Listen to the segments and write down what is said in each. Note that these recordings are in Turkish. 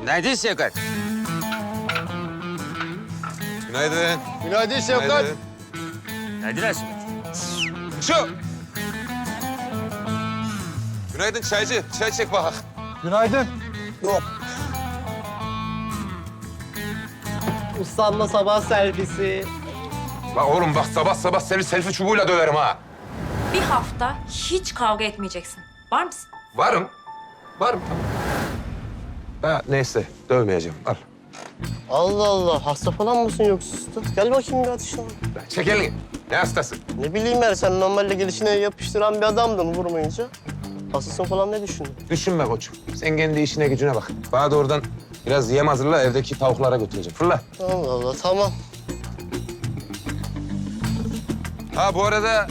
Günaydın Şevkat. Günaydın. Günaydın Şevkat. Günaydın Haşmet. Şu. Günaydın çaycı. Çay çek bak. Günaydın. Ustamla sabah servisi. Bak oğlum bak sabah sabah seni selfie çubuğuyla döverim ha. Bir hafta hiç kavga etmeyeceksin. Var mısın? Varım. Varım. Ha, neyse dövmeyeceğim. Al. Allah Allah. Hasta falan mısın yoksa usta? Gel bakayım bir atışına. Çek elini. Ne hastası? Ne bileyim ben sen normalde gelişine yapıştıran bir adamdın vurmayınca. Hastasın falan ne düşündün? Düşünme koçum. Sen kendi işine gücüne bak. Bana da oradan biraz yem hazırla evdeki tavuklara götüreceğim. Fırla. Allah Allah tamam. Ha bu arada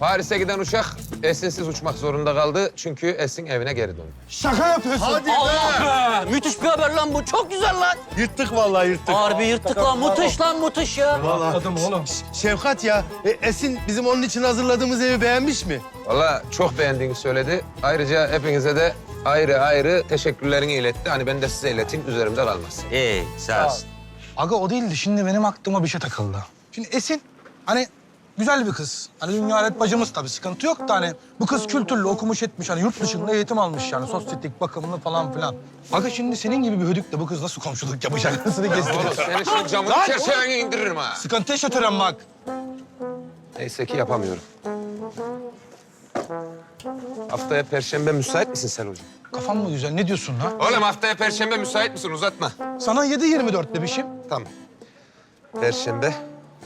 Paris'e giden uçak Esin'siz uçmak zorunda kaldı. Çünkü Esin evine geri döndü. Şaka yapıyorsun. Hadi Allah be! Müthiş bir haber lan bu. Çok güzel lan. Yırttık vallahi yırttık. Harbi yırttık lan. Müthiş lan müthiş ya. Vallahi. Adam oğlum. Şevkat ya, e, Esin bizim onun için hazırladığımız evi beğenmiş mi? Vallahi çok beğendiğini söyledi. Ayrıca hepinize de ayrı ayrı teşekkürlerini iletti. Hani ben de size ileteyim üzerimde kalmasın. İyi sağ olsun. Aga o değildi. Şimdi benim aklıma bir şey takıldı. Şimdi Esin hani güzel bir kız. Hani dünya alet bacımız tabii sıkıntı yok da hani bu kız kültürlü okumuş etmiş hani yurt dışında eğitim almış yani sosyetik bakımlı falan filan. Aga şimdi senin gibi bir hödükle bu kız nasıl komşuluk yapacak? Nasıl Oğlum kestiriyor? seni şimdi camın Lan! çerçeveni indiririm ha. Sıkıntı yaşatırım bak. Neyse ki yapamıyorum. Haftaya perşembe müsait misin sen hocam? Kafam mı güzel? Ne diyorsun ha? Oğlum haftaya perşembe müsait misin? Uzatma. Sana 7-24 demişim. Tamam. Perşembe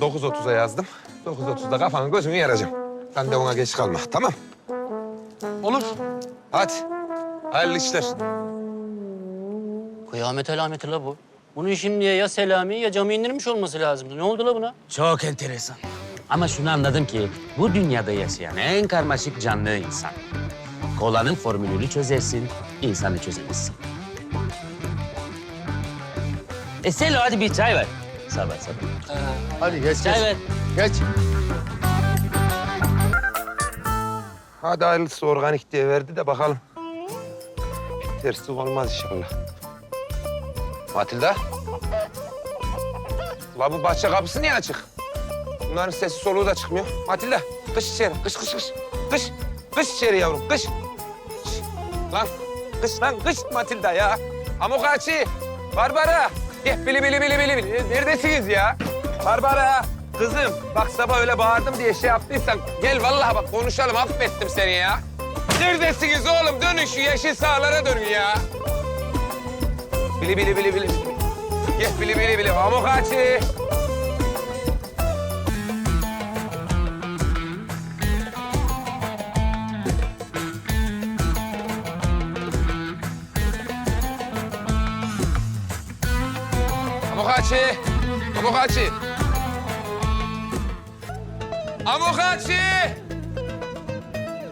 9.30'a yazdım. 9.30'da kafanı gözünü yaracağım. Ben de ona geç kalma. Tamam. Olur. Hadi. Hayırlı işler. Kıyamet alameti la bu. Bunun şimdiye ya Selami ya camı indirmiş olması lazımdı. Ne oldu la buna? Çok enteresan. Ama şunu anladım ki bu dünyada yaşayan en karmaşık canlı insan. Kolanın formülünü çözersin, insanı çözemezsin. E Selo hadi bir çay ver. Sabah sabah. Hadi geç geç. ver. Geç. Hadi hayırlısı organik diye verdi de bakalım. Tersi olmaz inşallah. Matilda. La bu bahçe kapısı niye açık? Bunların sesi soluğu da çıkmıyor. Matilda, kış içeri. Kış, kış, kış. Kış, kış içeri yavrum, kış. Kış. Lan, kış lan, kış Matilda ya. Amokachi, Barbara. Bili bili bili bili bili. Neredesiniz ya? Barbara, kızım. Bak sabah öyle bağırdım diye şey yaptıysan gel vallahi bak konuşalım. Affettim seni ya. Neredesiniz oğlum? Dönün şu yeşil sahalara dönün ya. Bili bili bili bili. Gel bili bili bili. Amokachi. Amokachi. Amokachi. Amokachi.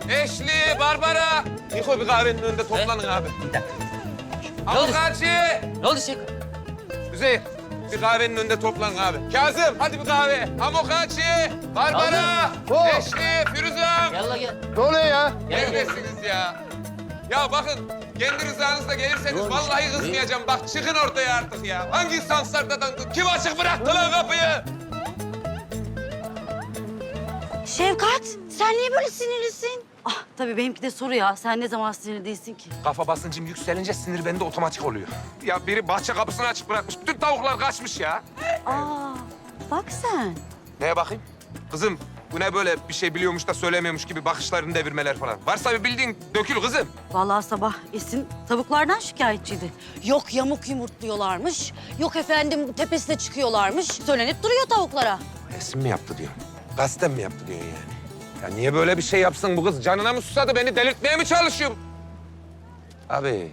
Eşli, Barbara. Niko bir kahvenin önünde toplanın abi. Bir dakika. Amokachi. Ne oldu Şevkat? Üzeyir, bir kahvenin önünde toplanın abi. Kazım, hadi bir kahve. Amokachi, Barbara. Eşli, Firuzan. Gel la gel. Ne oluyor ya? Gel gel. Neredesiniz ya? Ya bakın, kendi rızanızla gelirseniz vallahi kızmayacağım. Bak çıkın ortaya artık ya. Hangi sansardadan, kim açık bıraktı lan kapıyı? Şevkat, sen niye böyle sinirlisin? Ah, tabii benimki de soru ya. Sen ne zaman sinirli değilsin ki? Kafa basıncım yükselince sinir bende otomatik oluyor. Ya biri bahçe kapısını açık bırakmış. Bütün tavuklar kaçmış ya. Aa, bak sen. Neye bakayım? Kızım bu ne böyle bir şey biliyormuş da söylemiyormuş gibi bakışlarını devirmeler falan. Varsa bir bildiğin dökül kızım. Vallahi sabah Esin tavuklardan şikayetçiydi. Yok yamuk yumurtluyorlarmış, yok efendim tepesine çıkıyorlarmış. Söylenip duruyor tavuklara. Resim mi yaptı diyor. Gazetem mi yaptı diyor yani. Ya niye böyle bir şey yapsın bu kız? Canına mı susadı? Beni delirtmeye mi çalışıyor? Abi,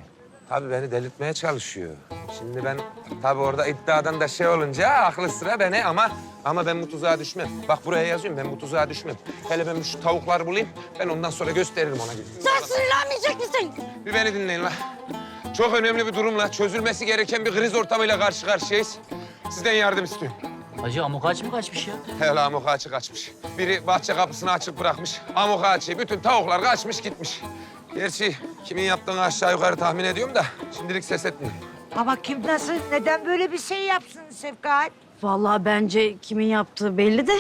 tabii beni delirtmeye çalışıyor. Şimdi ben tabii orada iddiadan da şey olunca aklı sıra beni ama ama ben bu tuzağa düşmem. Bak buraya yazıyorum ben bu tuzağa düşmem. Hele ben şu tavukları bulayım. Ben ondan sonra gösteririm ona gibi. Sen sinirlenmeyecek misin? Bir beni dinleyin la. Çok önemli bir durumla, çözülmesi gereken bir kriz ortamıyla karşı karşıyayız. Sizden yardım istiyorum. Hacı amok aç mı kaçmış ya? Hele amok ağaçı kaçmış. Biri bahçe kapısını açık bırakmış. Amok ağaçı, bütün tavuklar kaçmış gitmiş. Gerçi Kimin yaptığını aşağı yukarı tahmin ediyorum da şimdilik ses etmiyor. Ama kim nasıl, neden böyle bir şey yapsın Sevkat? Vallahi bence kimin yaptığı belli de.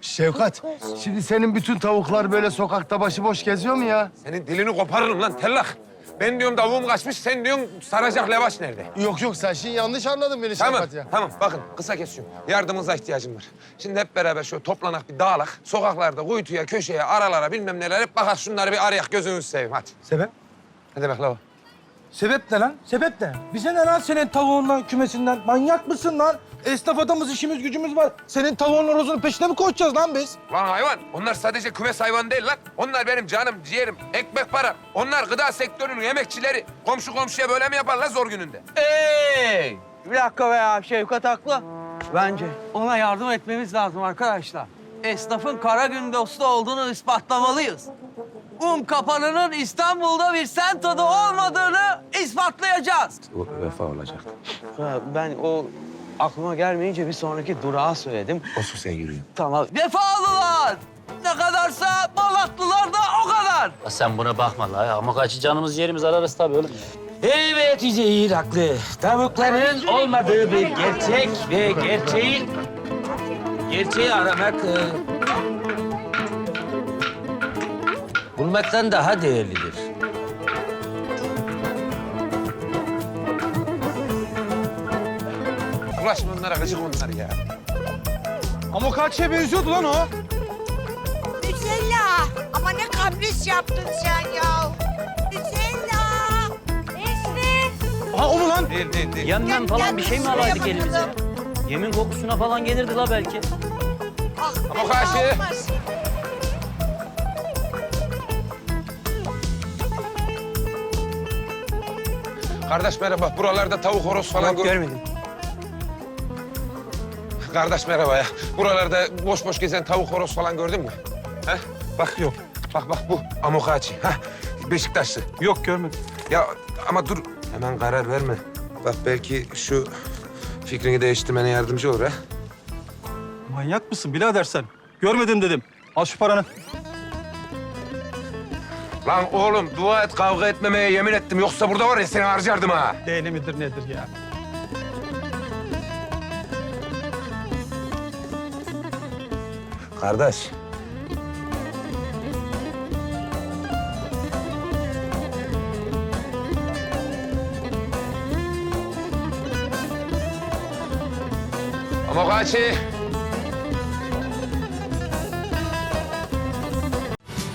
Şevkat, şimdi senin bütün tavuklar böyle sokakta başıboş geziyor mu ya? Senin dilini koparırım lan tellak. Ben diyorum tavuğum kaçmış, sen diyorsun saracak lavaş nerede? Yok yok sen şimdi yanlış anladın beni Tamam, Şevkat ya. tamam. Bakın kısa kesiyorum. Yardımınıza ihtiyacım var. Şimdi hep beraber şöyle toplanak bir dağılak. Sokaklarda kuytuya, köşeye, aralara bilmem neler hep bakar şunları bir arayak gözünüzü seveyim hadi. Sebep? Ne demek la o? Sebep ne lan? Sebep ne? Bize ne lan senin tavuğundan, kümesinden? Manyak mısın lan? Esnaf adamız, işimiz gücümüz var. Senin tavuğun horozunun peşine mi koşacağız lan biz? Lan hayvan, onlar sadece kümes hayvan değil lan. Onlar benim canım, ciğerim, ekmek para. Onlar gıda sektörünün emekçileri. Komşu komşuya böyle mi yaparlar zor gününde? Hey! Bir dakika be ya, Şevkat haklı. Bence ona yardım etmemiz lazım arkadaşlar. Esnafın kara gün dostu olduğunu ispatlamalıyız. Un kapanının İstanbul'da bir sen tadı olmadığını ispatlayacağız. Bu vefa olacak. Ben o aklıma gelmeyince bir sonraki durağa söyledim. Olsun sen yürüyün. Tamam. Vefalılar! Ne kadarsa Malatlılar da o kadar. Ya sen buna bakma la. Ama kaçı canımız yerimiz ararız tabii oğlum. Evet Üzeyir haklı. Tavukların olmadığı bir gerçek ve gerçeği... Gerçeği aramak... e, bulmaktan daha değerlidir. Ulaşma onlara, gıcık onlar ya. Ama kaç şeye benziyordu lan o. Nutella! Ama ne kapris yaptın sen ya. Nutella! Nesli. Ha o mu lan? Değil, değil, değil. Yemem falan bir şey mi alaydık elimize? Yemin kokusuna falan gelirdi la belki. Ah, Ama karşı. olmaz. Kardeş merhaba, buralarda tavuk horoz falan Yok, gör- görmedim. Kardeş merhaba ya. Buralarda boş boş gezen tavuk horoz falan gördün mü? He? Bak yok. Bak bak bu amokachi. Ha? Beşiktaşlı. Yok görmedim. Ya ama dur. Hemen karar verme. Bak belki şu fikrini değiştirmene yardımcı olur ha. Manyak mısın birader sen? Görmedim dedim. Al şu paranı. Lan oğlum dua et kavga etmemeye yemin ettim. Yoksa burada var ya seni harcardım ha. Değne midir nedir ya? Kardeş. Amokachi.